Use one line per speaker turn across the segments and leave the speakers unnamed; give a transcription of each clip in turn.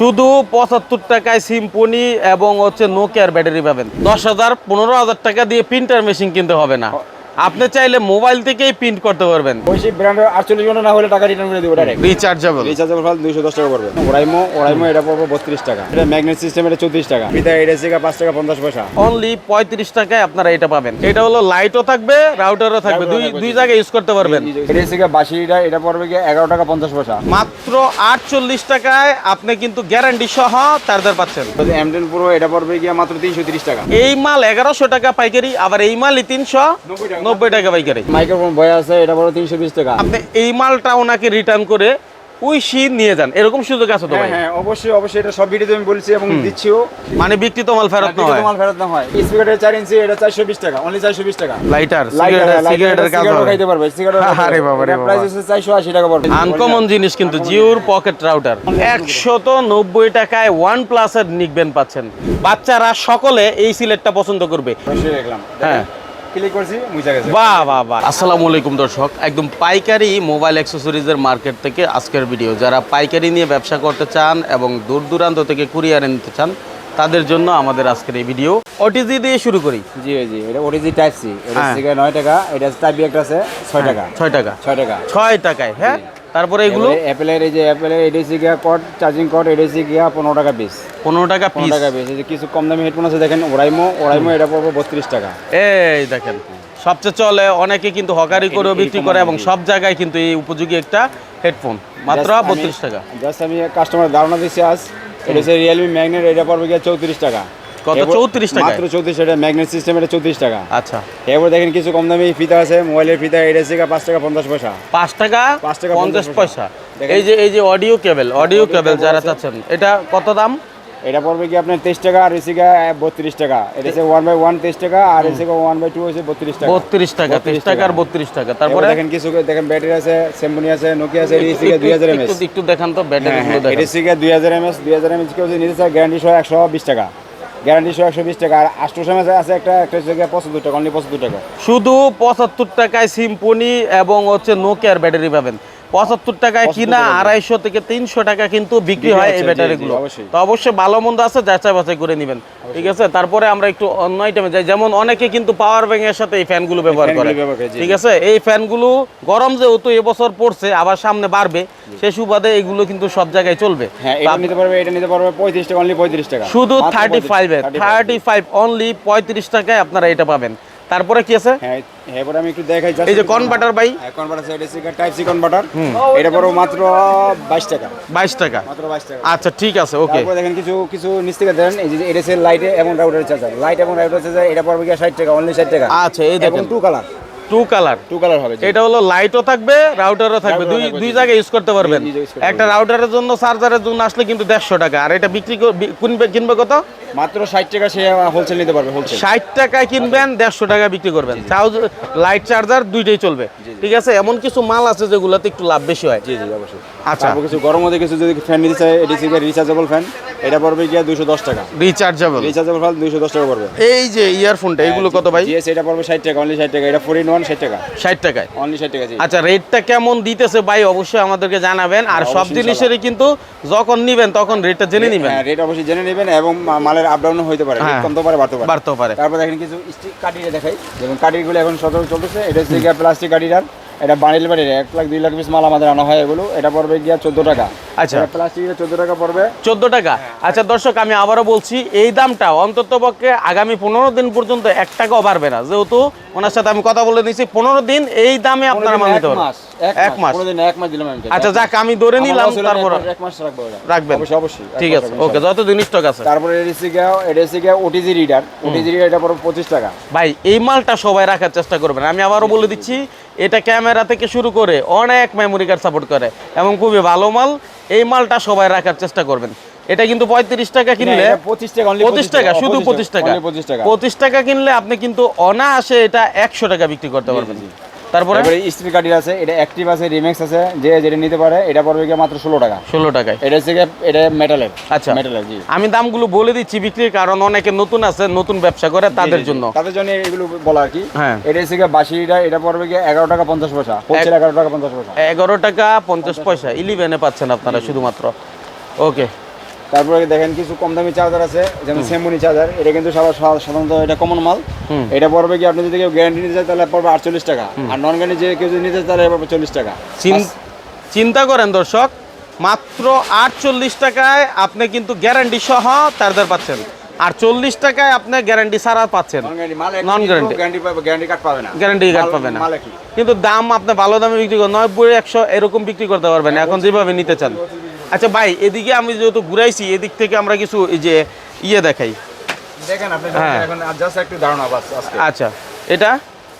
শুধু পঁচাত্তর টাকায় সিম্পনি এবং হচ্ছে নোকিয়ার ব্যাটারি পাবেন। দশ হাজার পনেরো হাজার টাকা দিয়ে প্রিন্টার মেশিন কিনতে হবে না। আপনি চাইলে মোবাইল থেকেই প্রিন্ট করতে পারবেন।
বৈশ্বিক ব্র্যান্ডের আটচল্লিশ ঘণ্টা না হলে টাকা রিটার্ন করে দেবো ডাইরেক্ট
রিচার্জেবল
রিচার্জেবল ফাল দুইশো দশ টাকা পড়বে। ওরাইমো ওরাইমো এটা পড়বে বত্রিশ টাকা। এটা ম্যাগনেট সিস্টেম এটা চৌত্রিশ টাকা। এটা এটা থেকে পাঁচ টাকা পঞ্চাশ পয়সা।
অনলি পঁয়ত্রিশ টাকায় আপনারা এটা পাবেন। এটা হলো লাইটও থাকবে রাউটারও থাকবে। দুই দুই জায়গায় ইউজ করতে পারবেন।
এটা থেকে বাসিটা এটা পড়বে গিয়ে এগারো টাকা পঞ্চাশ পয়সা।
মাত্র আটচল্লিশ টাকায় আপনি কিন্তু গ্যারান্টি সহ চার্জার পাচ্ছেন।
এমটেন পুরো এটা পড়বে গিয়ে মাত্র তিনশো তিরিশ টাকা।
এই মাল এগারোশো টাকা পাইকারি আবার এই মালই তিনশো। নব্বই টাকা পাইকারি।
মাইক্রোফোন বয় আছে এটা পড়বে তিনশো বিশ টাকা।
আপনি এই মালটা ওনাকে রিটার্ন করে ওই শীত নিয়ে যান। এরকম সুযোগ আছে তো
হ্যাঁ
ভাই?
হ্যাঁ অবশ্যই অবশ্যই এটা সব ভিডিওতে আমি বলছি এবং দিচ্ছিও।
মানে বিক্রিত মাল ফেরত না হয়?
মাল ফেরত না হয়। স্পিকারের চার ইঞ্চি এটা চারশো বিশ টাকা অনলি চারশো বিশ টাকা।
লাইটার সিগারেটের কাজ হবে।
খাইতে পারবে সিগারেট
আরে বাবা রে।
প্রাইস হচ্ছে চারশো আশি টাকা পড়বে
আনকমন জিনিস কিন্তু জিওর পকেট রাউটার একশত নব্বই টাকায় ওয়ান প্লাসের নিকবেন পাচ্ছেন। বাচ্চারা সকলে এই সিলেটটা পছন্দ করবে।
অবশ্যই দেখলাম।
হ্যাঁ।
ক্লিক করছি মুছে গেছে।
বাহ বাহ বাহ। আসসালামু আলাইকুম দর্শক। একদম পাইকারি মোবাইল অ্যাক্সেসরিজের মার্কেট থেকে আজকের ভিডিও যারা পাইকারি নিয়ে ব্যবসা করতে চান এবং দূর দূরান্ত থেকে কুরিয়ারে নিতে চান তাদের জন্য আমাদের আজকের এই ভিডিও ওটিজি দিয়ে শুরু করি।
জি জি। এটা ওটিজি টাইপ সি এটা
হ্যাঁ।
নয় টাকা এটা টাইপ বি একটা আছে ছয় টাকা।
ছয় টাকা।
ছয় টাকা।
ছয় টাকায় হ্যাঁ? তারপরে এগুলো?
অ্যাপেলের এই যে অ্যাপেলের এডিসি গিয়া কট চার্জিং কট এডিসি গিয়া পনেরো টাকা পিস
পনেরো টাকা পিস
টাকা পিস এই যে কিছু কম দামি হেডফোন আছে দেখেন ওরাইমো ওরাইমো এটা পড়বে বত্রিশ টাকা।
এই দেখেন সবচেয়ে চলে অনেকে কিন্তু হকারি করেও বিক্রি করে এবং সব জায়গায় কিন্তু এই উপযোগী একটা হেডফোন মাত্র বত্রিশ টাকা।
জাস্ট আমি কাস্টমার ধারণা দিচ্ছি আজ এটা হচ্ছে রিয়েলমি ম্যাগনেট এটা পড়বে গিয়া চৌত্রিশ টাকা।
কত?
এরপর-
34 টাকায়?
মাত্র চৌত্রিশ এটা ম্যাগনেট সিস্টেম এটা চৌত্রিশ টাকা।
আচ্ছা।
এরপর দেখেন কিছু কম দামি ফিতা আছে মোবাইলের ফিতা এটা থেকে পাঁচ টাকা পঞ্চাশ পয়সা।
পাঁচ টাকা
পাঁচ টাকা
পঞ্চাশ
পঞ্চাশ
পয়সা।
দেখেন।
এই যে এই যে অডিও কেবল অডিও কেবল যারা চাচ্ছেন এটা কত দাম?
এটা পড়বে কি আপনার তেইশ টাকা আর এসি বত্রিশ টাকা। এটা হচ্ছে ওয়ান বাই ওয়ান তেইশ টাকা আর এসি ওয়ান বাই টু হচ্ছে বত্রিশ টাকা।
বত্রিশ টাকা
32
তেইশ টাকা আর বত্রিশ টাকা।
তারপরে? দেখেন কিছু দেখেন ব্যাটারি আছে স্যামসুং আছে নোকিয়া আছে
একটু-
দুই হাজার এমএস।
একটু একটু দেখান তো ব্যাটারি গুলো দেখেন।
এডিসি দুই হাজার এমএস দুই হাজার এমএস কেউ নিতে গ্যারান্টি সহ একশো বিশ টাকা। গ্যারান্টি সহ একশো বিশ টাকা। আর আষ্টশো এমএস আছে একটা একটা জায়গায় পঁচাত্তর টাকা, অনলি পঁচাত্তর টাকা।
শুধু পঁচাত্তর টাকায় সিম্পনি এবং হচ্ছে নোকিয়ার ব্যাটারি পাবেন। পঁচাত্তর টাকায় কিনা আড়াইশো থেকে তিনশো টাকা কিন্তু বিক্রি হয় এই ব্যাটারিগুলো। তো অবশ্যই ভালো মন্দ আছে যাচাই বাছাই করে নেবেন। ঠিক আছে? তারপরে আমরা একটু অন্য আইটেমে যাই। যেমন অনেকে কিন্তু পাওয়ার ব্যাংকের সাথে এই ফ্যানগুলো ব্যবহার করে। ঠিক আছে? এই ফ্যানগুলো গরম যেহেতু এবছর পড়ছে আবার সামনে বাড়বে সে সুবাদে এগুলো কিন্তু সব জায়গায় চলবে।
হ্যাঁ নিতে পারবে এটা নিতে পারবে পঁয়ত্রিশ টাকা অনলি পঁয়ত্রিশ টাকা।
শুধু থার্টি
35,
ফাইভে
35
থার্টি ফাইভ অনলি পঁয়ত্রিশ টাকায় আপনারা এটা পাবেন। তারপরে কি আছে?
হ্যাঁ এরপরে আমি একটু দেখাই
এই যে কনভার্টার ভাই।
কনভার্টার আছে এডিসি টাইপ সি কনভার্টার এটা বড় মাত্র বাইশ টাকা।
বাইশ টাকা।
মাত্র বাইশ টাকা।
আচ্ছা ঠিক আছে ওকে।
তারপরে দেখেন কিছু কিছু নিচ থেকে দেন এই যে এডিসি লাইট এবং রাউটার চার্জার লাইট এবং রাউটার চার্জার এটা পড়বে কি 60 টাকা অনলি ষাট টাকা।
আচ্ছা এই দেখেন।
Two colour
two colour
two colour হবে।
এটা হলো লাইটও থাকবে রাউটারও থাকবে। দুই দুই জায়গায় ইউজ করতে পারবেন। একটা রাউটারের জন্য চার্জারের জন্য আসলে কিন্তু দেড়শো টাকা। আর এটা বিক্রি কিনবে কিনবে কত?
মাত্র ষাট টাকা সে হোলসেল নিতে পারবে হোলসেল
ষাট টাকায় কিনবেন দেড়শো টাকা বিক্রি করবেন। চাও লাইট চার্জার দুইটাই চলবে। ঠিক আছে? এমন কিছু মাল আছে যেগুলোতে একটু লাভ বেশি হয়।
জি জি অবশ্যই।
আচ্ছা।
কিছু গরম মধ্যে কিছু যদি ফ্যান নিতে চায় এডিসি রিচার্জেবল ফ্যান এটা পড়বে গিয়ে দুশো দশ টাকা।
রিচার্জেবল
রিচার্জেবল দুশো দশ টাকা পড়বে।
এই যে ইয়ারফোনটা এগুলো কত ভাই?
জিএস এটা পড়বে ষাট টাকা অনলি ষাট টাকা। এটা ফোর ইন ওয়ান ষাট টাকা।
ষাট টাকায়?
অনলি ষাট টাকা
আচ্ছা রেটটা কেমন দিতেছে ভাই? অবশ্যই আমাদেরকে জানাবেন। আর সব জিনিসেরই কিন্তু যখন নিবেন তখন রেটটা জেনে নিবেন।
হ্যাঁ রেট অবশ্যই জেনে নেবেন এবং মালের আপ ডাউন হইতে পারে।
হ্যাঁ।
কমতে পারে বাড়তে পারে।
বাড়তেও পারে।
তারপর দেখেন কিছু স্টিক কাটিয়ে দেখাই। যেমন কাটিগুলো এখন সচল চলতেছে। এটা হচ্ছে প্লাস্টিক কাটিটার। এটা বানিল বাড়ির এক লাখ দুই লাখ পিস মাল আমাদের আনা হয় এগুলো। এটা পড়বে গিয়া চোদ্দ টাকা।
আচ্ছা।
প্লাস্টিকের চোদ্দ টাকা পড়বে।
চোদ্দ টাকা? আচ্ছা দর্শক আমি আবারও বলছি এই দামটা অন্তত পক্ষে আগামী পনেরো দিন পর্যন্ত এক টাকাও বাড়বে না। যেহেতু ওনার সাথে আমি কথা বলে নিয়েছি পনেরো দিন এই দামে আপনারা মাল নিতে
এক
পারবেন।
মাস
এক মাস
এক মাস দিলাম
আচ্ছা যাক আমি ধরে নিলাম তারপর
এক মাস- রাখব
রাখবেন।
অবশ্যই অবশ্যই
ঠিক আছে ওকে
ইনশাআল্লাহ।
যতদিন স্টক আছে।
তারপরে এডিসি গিয়া এডিসি গিয়া ওটিজি রিডার ওটিজি রিডার এটা পড়বে পঁচিশ টাকা।
ভাই এই মালটা সবাই রাখার চেষ্টা করবেন। আমি আবারও বলে দিচ্ছি এটা ক্যামেরা থেকে শুরু করে অনেক মেমোরি কার্ড সাপোর্ট করে এবং খুবই ভালো মাল এই মালটা সবাই রাখার চেষ্টা করবেন এটা কিন্তু পঁয়ত্রিশ টাকা কিনলে
এটা 25 টাকা, only
পঁচিশ টাকা শুধু পঁচিশ টাকা
only 25 টাকা।
পঁচিশ টাকা কিনলে আপনি কিন্তু অনায়াসে এটা একশো টাকা বিক্রি করতে পারবেন। তারপরে?
স্পিকার কাটির আছে এটা অ্যাক্টিভ আছে রিমেক্স আছে যে যেটা নিতে পারে এটা পড়বে গিয়ে মাত্র ষোলো টাকা।
ষোলো টাকায়।
এটা হচ্ছে এটা মেটালের
আচ্ছা।
মেটালের জি।
আমি দামগুলো বলে দিচ্ছি বিক্রির কারণ অনেকে নতুন আছে নতুন ব্যবসা করে তাদের জন্য।
তাদের জন্য এগুলো বলা আর কি।
হ্যাঁ।
এটা হচ্ছে বাসিটা এটা পড়বে গিয়ে এগারো টাকা পঞ্চাশ পয়সা হোলসেল এগারো টাকা পঞ্চাশ পয়সা।
এগারো টাকা পঞ্চাশ পয়সা ইলেভেনে পাচ্ছেন আপনারা শুধুমাত্র। ওকে।
তারপরে দেখেন কিছু কম দামি চার্জার আছে যেমন সেমনি চার্জার এটা কিন্তু সবার সাধারণত এটা কমন মাল। এটা পড়বে কি আপনি যদি কেউ গ্যারান্টি নিতে চায় তাহলে পড়বে আটচল্লিশ টাকা। আর নন গ্যারান্টি যে কেউ যদি নিতে চায় তাহলে পড়বে চল্লিশ টাকা।
চিন্তা করেন দর্শক মাত্র আটচল্লিশ টাকায় আপনি কিন্তু গ্যারান্টি সহ চার্জার পাচ্ছেন। আর চল্লিশ টাকায় আপনি গ্যারান্টি ছাড়া পাচ্ছেন।
নন গ্যারান্টি গ্যারান্টি কার্ড পাবে না।
গ্যারান্টি কার্ড পাবে না। কিন্তু দাম আপনি ভালো দামে বিক্রি করেন নব্বই একশো এরকম বিক্রি করতে পারবেন। এখন যেভাবে নিতে চান। আচ্ছা ভাই এদিকে আমি যেহেতু ঘুরাইছি এদিক থেকে আমরা কিছু এই যে ইয়ে দেখাই।
দেখেন আপনি
হ্যাঁ।
এখন জাস্ট একটু ধারণা বাস
আচ্ছা এটা?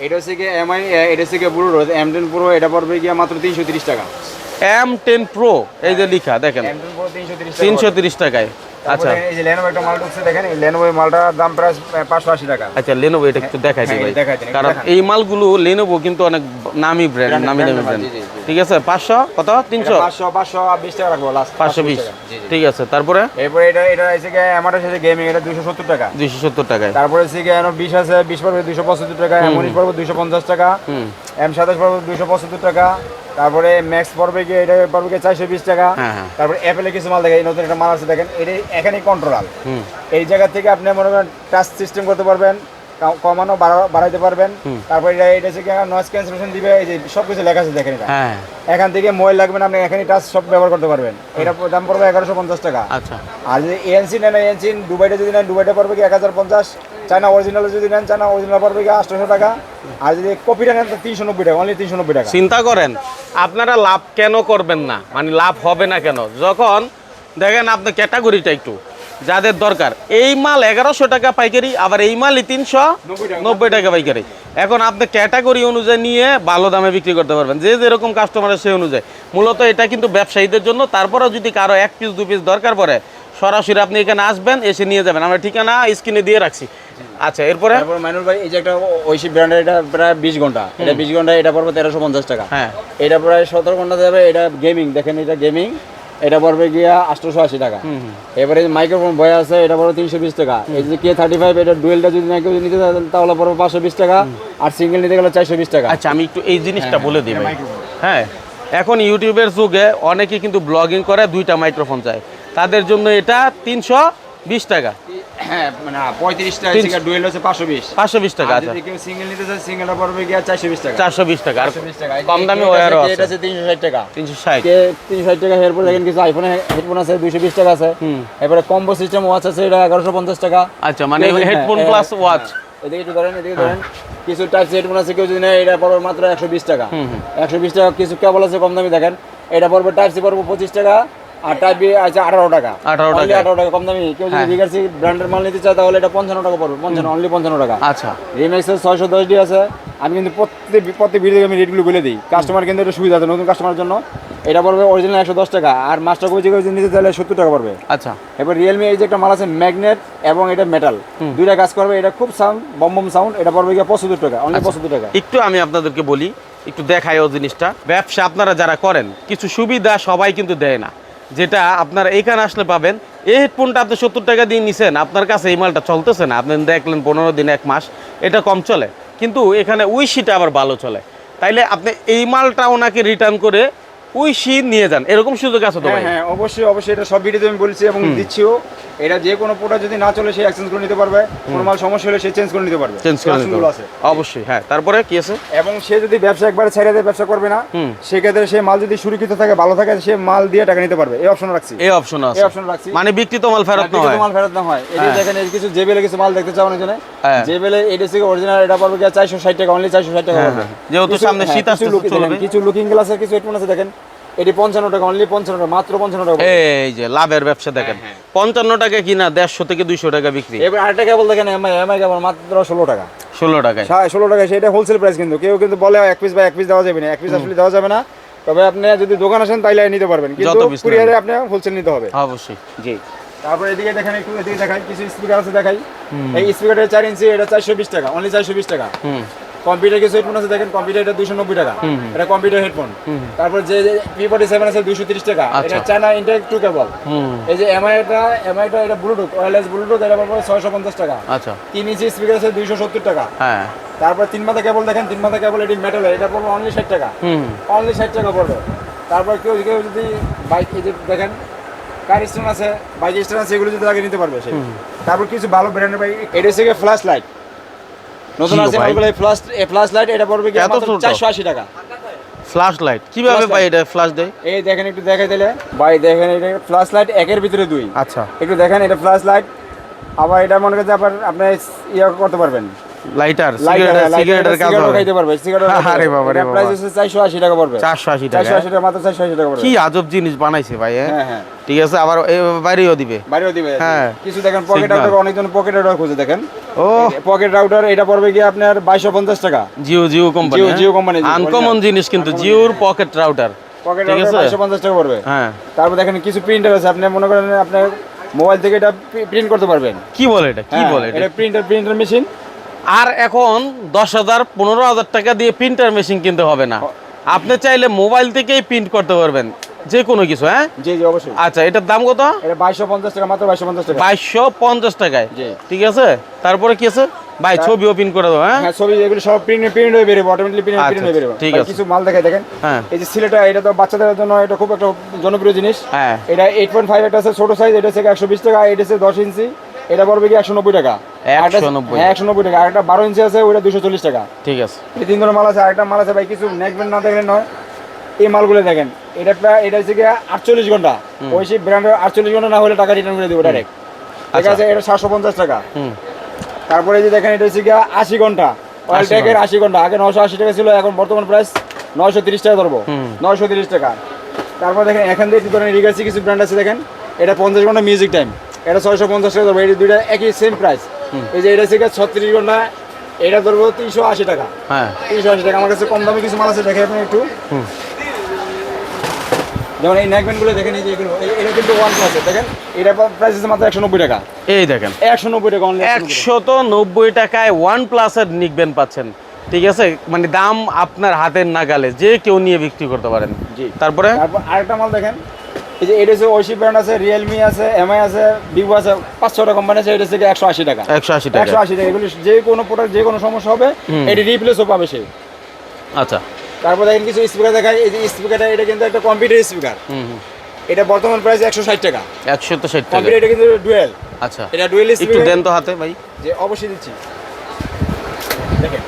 এটা হচ্ছে কি এমআই এটা হচ্ছে কি পুরো এম টেন প্রো এটা পড়বে গিয়ে মাত্র তিনশো তিরিশ টাকা।
এম টেন প্রো এই যে লিখা দেখেন।
তিনশো তিরিশ
টাকায়। আচ্ছা।
এই যে লেনোভো একটা মাল ঢুকছে দেখেন এই লেনোভো মালটার দাম প্রায় পাঁচশো আশি টাকা।
আচ্ছা লেনোভো এটা একটু দেখাই দিই
হ্যাঁ,
ভাই। কারণ এই মালগুলো লেনোভো কিন্তু অনেক নামি ব্র্যান্ড নামি দামি ব্র্যান্ড
জি, জি, জি।
ঠিক আছে পাঁচশো কত? তিনশো?
পাঁচশো পাঁচশো বিশ টাকা রাখব লাস্ট
পাঁচশো বিশ ঠিক আছে তারপরে?
এরপরে এটা এটা আছে কি আমার আছে গেমিং এটা দুশো সত্তর টাকা।
দুইশো সত্তর টাকায়।
তারপরে বিশ আছে বিশ পড়বে দুশো পঁচাত্তর টাকা উনিশ পড়বে দুশো পঞ্চাশ টাকা এম সাতাশ পড়বে দুশো পঁচাত্তর টাকা তারপরে ম্যাক্স পড়বে কি এটা পড়বে কি চারশো বিশ টাকা।
হ্যাঁ, হ্যাঁ।
তারপরে অ্যাপেলে কিছু মাল দেখেন এই নতুন একটা মাল আছে দেখেন এটা এখানেই কন্ট্রোল এই জায়গা থেকে আপনি মনে করেন টাচ সিস্টেম করতে পারবেন কমানো বাড়া- বাড়াইতে পারবেন। তারপরে এটা এটা হচ্ছে নয়েজ ক্যান্সেলেশন দিবে এই যে সব কিছু লেখা আছে দেখেন এটা।
হ্যাঁ।
এখান থেকে মোবাইল লাগবে না আপনি এখানে টাচ সব ব্যবহার করতে পারবেন। এটা দাম পড়বে এগারোশো পঞ্চাশ টাকা।
আচ্ছা।
আর যদি এএনসি নেন এএনসি দুবাইটা যদি নেন দুবাইটা পড়বে কি এক হাজার পঞ্চাশ? চায়না অরিজিনাল যদি নেন চায়না অরিজিনাল পড়বে কি আটশোশো টাকা। আর যদি কপিটা নেন তো তিনশো নব্বই টাকা অনলি তিনশো নব্বই টাকা।
চিন্তা করেন আপনারা লাভ কেন করবেন না? মানে লাভ হবে না কেন? যখন দেখেন আপনার ক্যাটাগরিটা একটু যাদের দরকার এই মাল এগারোশো টাকা পাইকারি আবার এই মালই তিনশো
নব্বই টাকা।
নব্বই টাকা পাইকারি। এখন আপনি ক্যাটাগরি অনুযায়ী নিয়ে ভালো দামে বিক্রি করতে পারবেন। যে যেরকম কাস্টমারের সেই অনুযায়ী। মূলত এটা কিন্তু ব্যবসায়ীদের জন্য তারপরেও যদি কারও এক পিস দু পিস দরকার পড়ে সরাসরি আপনি এখানে আসবেন এসে নিয়ে যাবেন। আমরা ঠিকানা স্ক্রিনে দিয়ে রাখছি। আচ্ছা এরপরে?
তারপর মাইনুল ভাই এই যে একটা ঐশী ব্র্যান্ডের এটা প্রায় বিশ ঘণ্টা। এটা বিশ ঘণ্টা এটা পড়বে তেরোশো পঞ্চাশ টাকা।
হ্যাঁ।
এটা প্রায় সতেরো ঘণ্টা যাবে এটা গেমিং দেখেন এটা গেমিং এটা পড়বে গিয়া আটশোশো আশি টাকা। এবারে মাইক্রোফোন বয় আছে এটা পড়বে তিনশো বিশ টাকা। এই যে কে থার্টি ফাইভ এটা ডুয়েলটা যদি না কেউ নিতে চায় তাহলে পড়বে পাঁচশো বিশ টাকা। আর সিঙ্গেল নিতে গেলে চারশো বিশ টাকা।
আচ্ছা আমি একটু এই জিনিসটা বলে দিই ভাই হ্যাঁ এখন ইউটিউবের যুগে অনেকেই কিন্তু ব্লগিং করে দুইটা মাইক্রোফোন চায়। তাদের জন্য এটা তিনশো বিশ টাকা।
হ্যাঁ মানে পঁয়ত্রিশ টাকা
তিনশো-
ডুয়েল হচ্ছে পাঁচশো বিশ।
পাঁচশো বিশ টাকা আচ্ছা।
যদি কেউ সিঙ্গেল নিতে চায় সিঙ্গেলটা পড়বে গিয়া চারশো বিশ টাকা।
চারশো বিশ টাকা আর কম দামি
এটা আছে- এটা
আছে
আছে তিনশো ষাট টাকা।
তিনশো ষাট।
কে তিনশো ষাট টাকা এরপর দেখেন কিছু আইফোনে হেডফোন আছে দুইশো বিশ টাকা আছে।
হুম।
কম্বো সিস্টেম ওয়াচ আছে এটা এগারোশো পঞ্চাশ টাকা।
আচ্ছা মানে হেডফোন
হ্যাঁ,
প্লাস
হ্যাঁ,
ওয়াচ
এদিকে একটু ধরেন এদিকে ধরেন। কিছু টাইপ হেডফোন আছে কেউ যদি নেয় এটা পড়বে মাত্র একশো বিশ টাকা।
হুম, হুম।
একশো বিশ টাকা কিছু কেবল আছে কম দামি দেখেন। এটা পড়বে টাইপ সি পড়বে পঁচিশ টাকা। আর টাইপ বি আছে আঠারো টাকা।
18
Only
টাকা।
আঠারো টাকা কম দামি। কেউ যদি
হ্যাঁ।
রিগার্সি ব্র্যান্ডের মাল নিতে চায় তাহলে এটা পঞ্চান্ন টাকা পড়বে। পঞ্চান্ন অনলি পঞ্চান্ন টাকা।
আচ্ছা।
রিমেক্সের ছয়শো দশ ডি আছে। আমি কিন্তু প্রত্যেক প্রত্যেক ভিডিও আমি রেটগুলো বলে দিই। কাস্টমার কিন্তু এটা সুবিধা আছে নতুন কাস্টমারের জন্য। এটা পড়বে অরিজিনাল একশো দশ টাকা। আর মাস্টার কপি যদি নিতে চাইলে সত্তর টাকা পড়বে।
আচ্ছা।
এবার রিয়েলমি এই যে একটা মাল আছে ম্যাগনেট এবং এটা মেটাল দুইটা কাজ করবে। এটা খুব সাউন্ড বম বম সাউন্ড এটা পড়বে গিয়ে পঁচাত্তর টাকা অনলি
আচ্ছা।
পঁচাত্তর টাকা।
একটু আমি আপনাদেরকে বলি একটু দেখাই ও জিনিসটা। ব্যবসা আপনারা যারা করেন কিছু সুবিধা সবাই কিন্তু দেয় না। যেটা আপনার এখানে আসলে পাবেন। এই হেডফোনটা আপনি সত্তর টাকা দিয়ে নিছেন, আপনার কাছে এই মালটা চলতেছে না। আপনি দেখলেন পনেরো দিন, এক মাস, এটা কম চলে। কিন্তু এখানে উইশিটা আবার ভালো চলে। তাইলে আপনি এই মালটা ওনাকে রিটার্ন করে উইশি নিয়ে যান এরকম সুযোগ আছে তো
হ্যাঁ
ভাই?
হ্যাঁ অবশ্যই অবশ্যই এটা সব ভিডিওতে আমি বলছি এবং দিচ্ছিও। এটা যে কোনো প্রোডাক্ট যদি না চলে সে এক্সচেঞ্জ করে নিতে পারবে। কোনো মাল সমস্যা হলে সে চেঞ্জ করে নিতে পারবে।
চেঞ্জ করে নিতে।
আছে।
অবশ্যই হ্যাঁ তারপরে কি আছে?
এবং সে যদি ব্যবসা একবারে ছেড়ে দেয় ব্যবসা করবে না সেক্ষেত্রে সে মাল যদি সুরক্ষিত থাকে ভালো থাকে সে মাল দিয়ে টাকা নিতে পারবে। এই অপশন রাখছি।
এই অপশন আছে।
এই অপশন রাখছি।
মানে বিক্রিত মাল ফেরত না
বিক্রিত
হয়
মাল ফেরত না হয়। এই
হ্যাঁ।
দেখেন কিছু জেবেলে কিছু মাল দেখতে চাও না
হ্যাঁ।
জেবেলে এটা থেকে অরিজিনাল এটা পড়বে গিয়ে চারশো ষাট টাকা অনলি চারশো ষাট টাকা
হ্যাঁ,
পড়বে
হ্যাঁ। যেহেতু সামনে
হ্যাঁ,
শীত চলবে।
কিছু লুকিং গ্লাসের কিছু হেডফোন আছে দেখেন। এটি পঞ্চান্ন টাকা অনলি পঞ্চান্ন টাকা মাত্র পঞ্চান্ন টাকা
এই যে লাভের ব্যবসা দেখেন। পঞ্চান্ন টাকা কিনা দেড়শো থেকে দুইশো টাকা বিক্রি।
এবার আরেকটা কেবল দেখেন এমআই এমআই কেবল মাত্র ষোলো টাকা।
ষোলো টাকায়।
ষোলো টাকা সেটা হোলসেল প্রাইস কিন্তু। কেউ কিন্তু বলে এক পিস বা এক পিস দেওয়া যাবে না। এক পিস আসলে দেওয়া যাবে না। তবে আপনি যদি দোকান আসেন তাইলে নিতে পারবেন। কিন্তু। কুরিয়ারে আপনি হোলসেল নিতে হবে।
অবশ্যই।
জি। তারপর এদিকে দেখেন একটু এদিকে দেখাই কিছু স্পিকার আছে দেখাই। এই স্পিকারটা চার ইঞ্চি এটা চারশো বিশ টাকা অনলি চারশো বিশ টাকা।
হুম।
কম্পিউটার কিছু হেডফোন আছে দেখেন কম্পিউটার এটা দুশো নব্বই টাকা। এটা কম্পিউটার হেডফোন তারপর যে পি ফোর্টি সেভেন আছে দুশো তিরিশ টাকা। এটা চায়না ইন্টারেক্ট টু কেবল এই যে এমআইটা এমআইটা এটা ব্লুটুথ ওয়্যারলেস ব্লুটুথ এটা পড়বে ছয়শো পঞ্চাশ টাকা।
আচ্ছা।
তিন ইঞ্চি স্পিকার আছে দুইশো সত্তর টাকা।
হ্যাঁ।
তারপর তিন মাথা কেবল দেখেন তিন মাথা কেবল এটি মেটাল এটা পড়বে অনলি ষাট টাকা। অনলি ষাট টাকা পড়বে। তারপর কেউ কেউ যদি বাইক এই যে দেখেন কার স্টোন আছে বাইক স্টোন আছে এগুলো যদি আগে নিতে পারবে সে। তারপর কিছু ভালো ব্র্যান্ডের বাইক এটা হচ্ছে ফ্ল্যাশ লাইট নতুন আছে ওগুলো ফ্ল্যাশ ফ্ল্যাশ লাইট এটা পড়বে কি মাত্র 480 টাকা।
ফ্ল্যাশ লাইট কীভাবে ভাই এটা ফ্ল্যাশ দেয়?
এই দেখেন একটু দেখাই দিলে ভাই দেখেন এটা ফ্ল্যাশ লাইট একের ভিতরে দুই।
আচ্ছা।
একটু দেখেন এটা ফ্ল্যাশ লাইট আবার এটা মনে করছে আবার আপনি ইয়ে করতে পারবেন।
লাইটার
লাইটার
সিগারেটের কাজ হবে।
খাইতে পারবে সিগারেট
আরে বাবা রে বাবা।
প্রাইস হচ্ছে 480 টাকা পড়বে।
480 টাকা
480 টাকা মাত্র 480 টাকা পড়বে।
কি আজব জিনিস বানাইছে ভাই হ্যাঁ?
হ্যাঁ হ্যাঁ।
ঠিক আছে আবার বাইরেও দিবে।
বাড়িও দিবে।
হ্যাঁ।
কিছু দেখেন পকেট। রাউটার অনেকজন পকেট রাউটার খুঁজে দেখেন।
ও।
পকেট রাউটার এটা পড়বে কি আপনার 2250 টাকা।
জিও জিও কোম্পানি
জিও- জিও জিও,
আনকমন জিনিস কিন্তু জিওর পকেট রাউটার
পকেট রাউটার
আছে?
2250 টাকা পড়বে।
হ্যাঁ।
তারপর দেখেন কিছু প্রিন্টার আছে আপনি মনে করেন আপনার মোবাইল থেকে এটা প্রিন্ট করতে পারবেন।
কি বলে এটা? কি
হ্যাঁ,
বলে এটা?
এটা প্রিন্টার প্রিন্টার মেশিন
আর এখন দশ হাজার পনেরো হাজার টাকা দিয়ে প্রিন্টার মেশিন কিনতে হবে না। আপনি চাইলে মোবাইল থেকেই প্রিন্ট করতে পারবেন যে কোনো কিছু হ্যাঁ?
জি জি অবশ্যই।
আচ্ছা এটার দাম কত?
এটা 2250 টাকা মাত্র 2250 টাকা।
বাইশশো পঞ্চাশ টাকায়।
জি।
ঠিক আছে? তারপরে কি আছে? ভাই ছবিও প্রিন্ট করে দেবো হ্যাঁ?
হ্যাঁ ছবি এগুলো সব প্রিন্ট প্রিন্ট হয়ে বেরোবে অটোমেটিকলি প্রিন্ট প্রিন্ট হয়ে বেরোবে।
ঠিক আছে।
কিছু মাল দেখাই দেখেন।
হ্যাঁ।
এই যে সিলেটা এটা তো বাচ্চাদের জন্য এটা খুব একটা জনপ্রিয় জিনিস।
হ্যাঁ।
এটা এইট পয়েন্ট ফাইভ একটা আছে ছোট সাইজ এটা একশো বিশ টাকা এটা হচ্ছে দশ ইঞ্চি। এটা পড়বে কি একশো নব্বই টাকা?
190
হ্যাঁ একশো নব্বই টাকা। আর একটা বারো ইঞ্চি আছে ওটা দুশো চল্লিশ টাকা।
ঠিক আছে।
এই তিন ধরনের মাল আছে। আরেকটা মাল আছে ভাই কিছু নেকবেন না দেখলেন নয়। এই মালগুলো দেখেন। এটা প্রায় এটা হচ্ছে কি আটচল্লিশ ঘণ্টা। ওই সেই ব্র্যান্ডের আটচল্লিশ ঘণ্টা না হলে টাকা রিটার্ন করে দেবো ডাইরেক্ট ঠিক
আচ্ছা।
আছে এটা সাতশো পঞ্চাশ টাকা।
হুম।
তারপরে যে দেখেন এটা হচ্ছে কি আশি ঘণ্টা। অয়েল
80
ট্যাগের আশি ঘণ্টা। আগে নশো আশি টাকা ছিল এখন বর্তমান প্রাইস নয়শো তিরিশ টাকা ধরবো। নয়শো তিরিশ টাকা। তারপর দেখেন এখান থেকে ধরেন রিগার্সি কিছু ব্র্যান্ড আছে দেখেন। এটা পঞ্চাশ ঘণ্টা মিউজিক টাইম এটা ছয়শো পঞ্চাশ টাকা ধরবো এই দুইটা একই সেম প্রাইস এই যে এটা হচ্ছে কি ছত্রিশ ঘণ্টা এটা ধরবো তিনশো আশি টাকা।
হ্যাঁ।
তিনশো আশি টাকা। আমার কাছে কম দামে কিছু মাল আছে দেখে আপনি একটু। যেমন এই নেকব্যান্ডগুলো দেখেন এই যে এগুলো এটা কিন্তু ওয়ান প্লাস দেখেন। এটা প্রাইস আছে মাত্র একশো নব্বই টাকা।
এই দেখেন।
একশো নব্বই টাকা অনলি
একশত নব্বই টাকায় ওয়ান প্লাসের নিকবেন পাচ্ছেন। ঠিক আছে? মানে দাম আপনার হাতের নাগালে যে কেউ নিয়ে বিক্রি করতে পারেন।
জি।
তারপরে
আরেকটা মাল দেখেন। এই যে এটা হচ্ছে ঐশী ব্র্যান্ড আছে রিয়েলমি আছে এমআই আছে ভিভো আছে পাঁচ ছটা কোম্পানি আছে এটা হচ্ছে একশো আশি টাকা।
একশো আশি টাকা।
একশো আশি টাকা। এগুলো যে কোনো প্রোডাক্ট যে কোনো সমস্যা হবে। এটি রিপ্লেসও পাবে সে।
আচ্ছা।
তারপর দেখেন কিছু স্পিকার দেখায় এই যে স্পিকারটা এটা কিন্তু একটা কম্পিউটার স্পিকার এটা বর্তমান প্রাইস একশো ষাট টাকা।
একশো তো ষাট টাকা।
এটা কিন্তু ডুয়েল
আচ্ছা।
এটা ডুয়েল
একটু
স্পিকার
দেন তো হাতে ভাই।
যে অবশ্যই দিচ্ছি। দেখেন।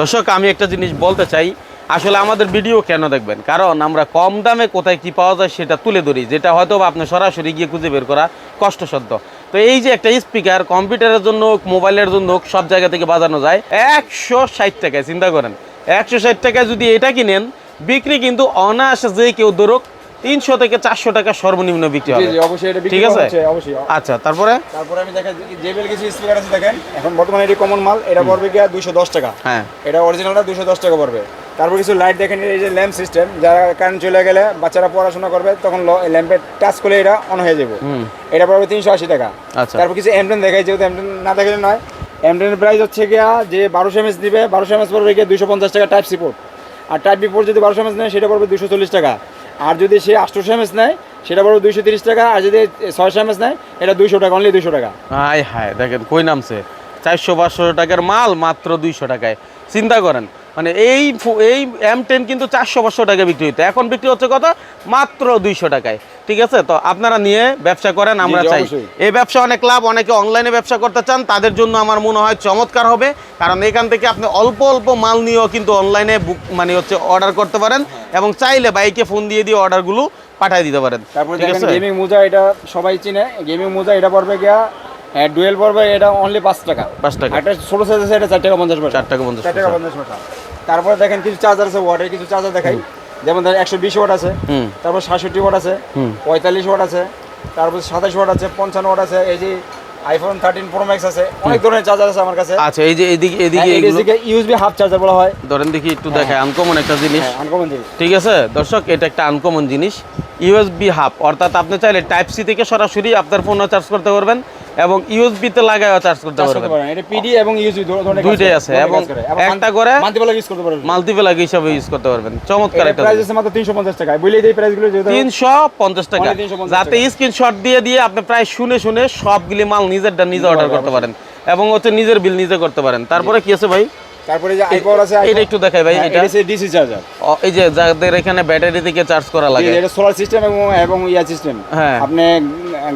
দর্শক আমি একটা জিনিস বলতে চাই। আসলে আমাদের ভিডিও কেন দেখবেন? কারণ আমরা কম দামে কোথায় কি পাওয়া যায় সেটা তুলে ধরি যেটা হয়তো আপনি সরাসরি গিয়ে খুঁজে বের করা কষ্টসাধ্য। তো এই যে একটা স্পিকার কম্পিউটারের জন্য হোক মোবাইলের জন্য হোক সব জায়গা থেকে বাজানো যায় একশো ষাট টাকায় চিন্তা করেন। একশো ষাট টাকায় যদি এটা কিনেন বিক্রি কিন্তু অনায়াসে যে কেউ ধরুক তিনশো থেকে চারশো টাকা সর্বনিম্ন বিক্রি হবে।
অবশ্যই
ঠিক আছে?
অবশ্যই।
আচ্ছা তারপরে?
তারপরে আমি দেখা জেবেল কিছু স্পিকার আছে দেখেন এখন বর্তমানে এটি কমন মাল এটা পড়বে গিয়া দুশো দশ টাকা।
হ্যাঁ।
এটা অরিজিনালটা দুশো দশ টাকা পড়বে। তারপর কিছু লাইট দেখেন এই যে ল্যাম্প সিস্টেম যারা কারেন্ট চলে গেলে বাচ্চারা পড়াশোনা করবে তখন ল্যাম্পে টাচ করলে এটা অন হয়ে যাবে। এটা পড়বে তিনশো আশি টাকা।
আচ্ছা।
তারপর কিছু এমটেন দেখাই যেহেতু এমটেন না দেখালে নয়। এমটেনের প্রাইস হচ্ছে গিয়া যে বারোশো এমএস দিবে বারোশো এমএস পড়বে গিয়ে দুশো পঞ্চাশ টাকা টাইপ সিপোর্ট আর টাইপ বি যদি বারোশো এমএস নেয় সেটা পড়বে দুশো চল্লিশ টাকা। আর যদি সে আটশোশো এমএস নেয় সেটা পড়বে দুশো তিরিশ টাকা। আর যদি ছয়শো এমএস নেয় এটা দুশো টাকা অনলি দুশো টাকা।
হায় হায় দেখেন কই নামছে? চারশো পাঁচশো টাকার মাল মাত্র দুইশো টাকায়। চিন্তা করেন মানে এই এই এম টেন কিন্তু চারশো পাঁচশো টাকা বিক্রি হতো এখন বিক্রি হচ্ছে কত? মাত্র দুইশো টাকায়। ঠিক আছে? তো আপনারা নিয়ে ব্যবসা করেন আমরা চাই। এই ব্যবসা অনেক লাভ অনেকে অনলাইনে ব্যবসা করতে চান তাদের জন্য আমার মনে হয় চমৎকার হবে। কারণ এখান থেকে আপনি অল্প অল্প মাল নিয়েও কিন্তু অনলাইনে বুক মানে হচ্ছে অর্ডার করতে পারেন এবং চাইলে বাইকে ফোন দিয়ে দিয়ে অর্ডারগুলো পাঠিয়ে দিতে পারেন।
তারপরে
ঠিক আছে?
গেমিং মোজা এটা সবাই চিনে। গেমিং মোজা এটা পড়বে গিয়া ডুয়েল পড়বে এটা অনলি পাঁচ টাকা।
পাঁচ টাকা।
একটা ছোট সাইজ আছে এটা চার টাকা পঞ্চাশ পয়সা।
চার টাকা পঞ্চাশ
টাকা পঞ্চাশ পয়সা। তারপরে দেখেন কিছু চার্জার আছে ওয়াটের কিছু চার্জার দেখাই। যেমন ধরেন একশো বিশ ওয়াট আছে তারপর সাতষট্টি ওয়াট আছে পঁয়তাল্লিশ ওয়াট আছে তারপর সাতাশ ওয়াট আছে পঞ্চান্ন ওয়াট আছে এই যে আইফোন থার্টিন প্রো ম্যাক্স আছে অনেক ধরনের চার্জার আছে আমার কাছে।
আচ্ছা এই যে এদিকে এদিকে
এদিকে
এগুলো
ইউএসবি হাফ চার্জার বলা হয়।
ধরেন দেখি একটু দেখায় আনকমন একটা জিনিস।
হ্যাঁ আনকমন জিনিস।
ঠিক আছে? দর্শক এটা একটা আনকমন জিনিস। ইউএসবি হাব অর্থাৎ আপনি চাইলে টাইপ সি থেকে সরাসরি আপনার ফোনও চার্জ করতে পারবেন। এবং ইউএসবি তে লাগায়ও চার্জ করতে পারবেন।
এটা পিডি এবং ইউএসবি
দুইটাই আছে। এবং একটা করে
মাল্টিপল ইউজ করতে পারবেন।
মাল্টিপ্লাগ হিসাবে ইউজ করতে পারবেন। চমৎকার একটা
প্রাইস আছে মাত্র 350 টাকা বলেই দেই প্রাইসগুলো
তিনশো পঞ্চাশ টাকা। যাতে স্ক্রিনশট দিয়ে দিয়ে আপনি প্রায় শুনে শুনে সবগুলি মাল নিজেরটা নিজে অর্ডার করতে পারেন। এবং হচ্ছে নিজের বিল নিজে করতে পারেন। তারপরে কি আছে ভাই?
তারপরে যে আইপাওয়ার আছে
এটা একটু দেখাই ভাই
হ্যাঁ,
এটা।
এটা ডিসি চার্জার
এই যে যাদের এখানে ব্যাটারি থেকে চার্জ করা লাগে।
এটা সোলার সিস্টেম এবং এবং ইয়া সিস্টেম
হ্যাঁ।
আপনি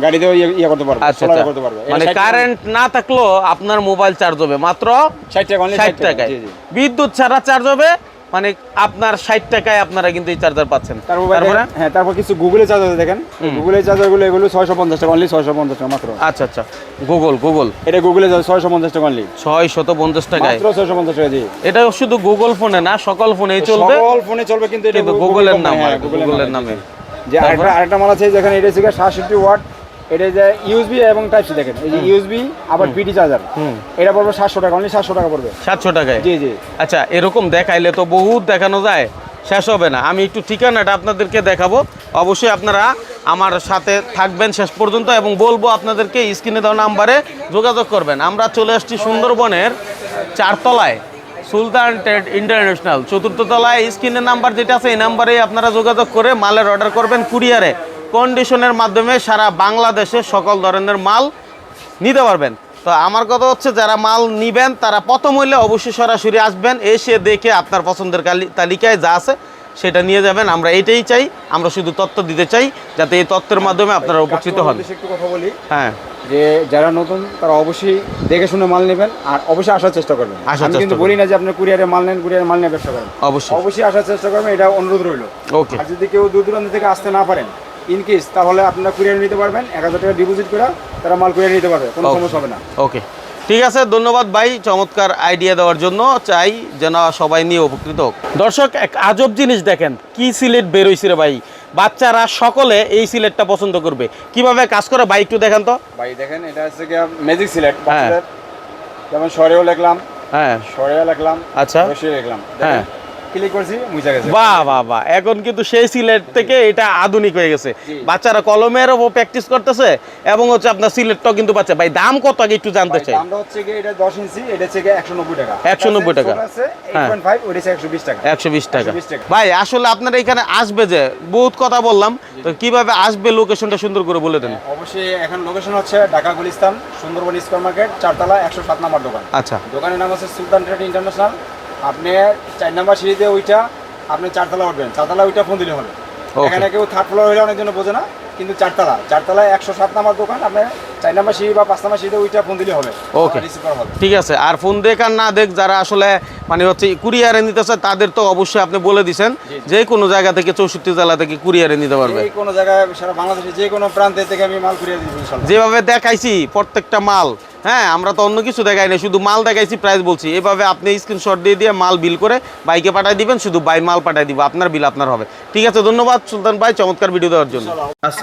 গাড়িতেও ইয়ে ইয়ে করতে পারবেন
আচ্ছা আচ্ছা।
করতে পারবেন
মানে কারেন্ট না থাকলেও আপনার মোবাইল চার্জ হবে। মাত্র
60 টাকা
ষাট
টাকা।
টাকায়। বিদ্যুৎ ছাড়া চার্জ হবে মানে আপনার ষাট টাকায় আপনারা কিন্তু এই চার্জার পাচ্ছেন।
তারপর? হ্যাঁ তারপর কিছু গুগলে চার্জার দেখেন। গুগলে চার্জারগুলো এগুলো 650 টাকা অনলি 650 টাকা মাত্র।
আচ্ছা আচ্ছা। গুগল গুগল
এটা গুগলে চার্জার 650 টাকা অনলি
ছয় শত পঞ্চাশ টাকায়।
মাত্র 650 টাকা জি।
এটা শুধু গুগল ফোনে না সকল ফোনেই চলবে।
সকল ফোনে চলবে কিন্তু এটা
গুগলের নাম
হ্যাঁ,
গুগলের
নামে।
নামে।
যে আরেকটা আরেকটা মাল আছে যেখানে এটা হচ্ছে 67 ওয়াট। এটা যে ইউএসবি এবং টাইপ সি দেখেন। এই যে ইউএসবি আবার পিটি চার্জার এটা পড়বে 700 টাকা অনলি 700 টাকা পড়বে।
সাতশো টাকায়?
জি জি।
আচ্ছা এরকম দেখাইলে তো বহুত দেখানো যায়। শেষ হবে না। আমি একটু ঠিকানাটা আপনাদেরকে দেখাবো। অবশ্যই আপনারা আমার সাথে থাকবেন শেষ পর্যন্ত এবং বলব আপনাদেরকে স্ক্রিনে দেওয়া নাম্বারে যোগাযোগ করবেন। আমরা চলে আসছি সুন্দরবনের চারতলায় সুলতান ট্রেড ইন্টারন্যাশনাল। চতুর্থ তলায় স্ক্রিনের নাম্বার যেটা আছে এই নাম্বারে আপনারা যোগাযোগ করে মালের অর্ডার করবেন কুরিয়ারে। কন্ডিশনের মাধ্যমে সারা বাংলাদেশে সকল ধরনের মাল নিতে পারবেন। তো আমার কথা হচ্ছে যারা মাল নিবেন তারা প্রথম হইলে অবশ্যই সরাসরি আসবেন এসে দেখে আপনার পছন্দের তালিকায় যা আছে সেটা নিয়ে যাবেন। আমরা এটাই চাই আমরা শুধু তথ্য দিতে চাই যাতে এই তথ্যের মাধ্যমে আপনারা উপকৃত হন।
একটু কথা বলি।
হ্যাঁ।
যে যারা নতুন তারা অবশ্যই দেখে শুনে মাল নেবেন আর অবশ্যই আসার চেষ্টা করবেন।
আসার
আমি কিন্তু বলি না যে আপনি কুরিয়ারে মাল নেন কুরিয়ারে মাল নিয়ে ব্যবসা করেন।
অবশ্যই।
অবশ্যই আসার চেষ্টা করবেন এটা অনুরোধ রইল।
ওকে।
আর যদি কেউ দূর দূরান্ত থেকে আসতে না পারেন ইন কেস তাহলে আপনারা কুরিয়ার নিতে পারবেন এক হাজার টাকা ডিপোজিট করে তারা মাল কুরিয়ার নিতে পারবে কোনো. সমস্যা হবে না।
ওকে ঠিক আছে ধন্যবাদ ভাই চমৎকার আইডিয়া দেওয়ার জন্য। চাই যেন সবাই নিয়ে উপকৃত হোক। দর্শক এক আজব জিনিস দেখেন কি সিলেট বেরোইছে রে ভাই। বাচ্চারা সকলে এই সিলেটটা পছন্দ করবে। কীভাবে কাজ করে ভাই একটু দেখেন তো।
ভাই দেখেন এটা হচ্ছে কি ম্যাজিক সিলেক্ট
হ্যাঁ।
যেমন সরেও লিখলাম
হ্যাঁ।
সরেও লিখলাম
আচ্ছা।
লিখলাম।
হ্যাঁ।
ক্লিক করছি মুছে গেছে।
বাহ বাহ বাহ। এখন কিন্তু সেই সিলেট থেকে এটা আধুনিক হয়ে গেছে। বাচ্চারা কলমের ওপর প্র্যাকটিস করতেছে এবং হচ্ছে আপনার সিলেটটাও কিন্তু পাচ্ছে। ভাই দাম কত আগে একটু জানতে চাই?
দামটা হচ্ছে কি এটা 10 ইঞ্চি এটা হচ্ছে 190 টাকা।
190 টাকা।
আছে
হ্যাঁ।
8.5 ওটা হচ্ছে 120 টাকা।
একশো বিশ টাকা।
120 টাকা।
ভাই আসলে আপনারা এখানে আসবে যে বহুত কথা বললাম। তো কীভাবে আসবে লোকেশনটা সুন্দর করে বলে দেন।
অবশ্যই এখন লোকেশন হচ্ছে ঢাকা গুলিস্তান সুন্দরবন স্কোয়ার মার্কেট চারতলা একশো সাত নম্বর দোকান।
আচ্ছা।
দোকানের নাম হচ্ছে সুলতান ট্রেড ইন্টারন্যাশনাল। আপনি চার নাম্বার সিঁড়িতে ওইটা আপনি চারতলা উঠবেন। চারতলা ওইটা ফোন দিলে হবে। এখানে কেউ থার্ড ফ্লোর হলে অনেকজন বোঝে না। কিন্তু চারতলা। চারতলায় একশো সাত নাম্বার দোকান আপনার চার নাম্বার সিঁড়ি বা পাঁচ নাম্বার সিঁড়িতে ওইটা ফোন দিলে হবে। হবে।
ঠিক আছে আর ফোন দেখ আর না দেখ যারা আসলে মানে হচ্ছে কুরিয়ারে নিতে চায় তাদের তো অবশ্যই আপনি বলে
জি।
যে কোনো জায়গা থেকে চৌষট্টি জেলা থেকে কুরিয়ারে নিতে পারবে।
এই কোনো জায়গায় সারা বাংলাদেশে যে কোনো প্রান্তে থেকে আমি মাল ইনশাল্লাহ।
যেভাবে দেখাইছি প্রত্যেকটা মাল হ্যাঁ আমরা তো অন্য কিছু দেখাই না শুধু মাল দেখাইছি প্রাইস বলছি। এভাবে আপনি স্ক্রিনশট দিয়ে দিয়ে মাল বিল করে বাইকে পাঠিয়ে দিবেন শুধু বাই মাল পাঠিয়ে দিব আপনার বিল আপনার হবে। ঠিক আছে ধন্যবাদ সুলতান ভাই চমৎকার ভিডিও দেওয়ার জন্য।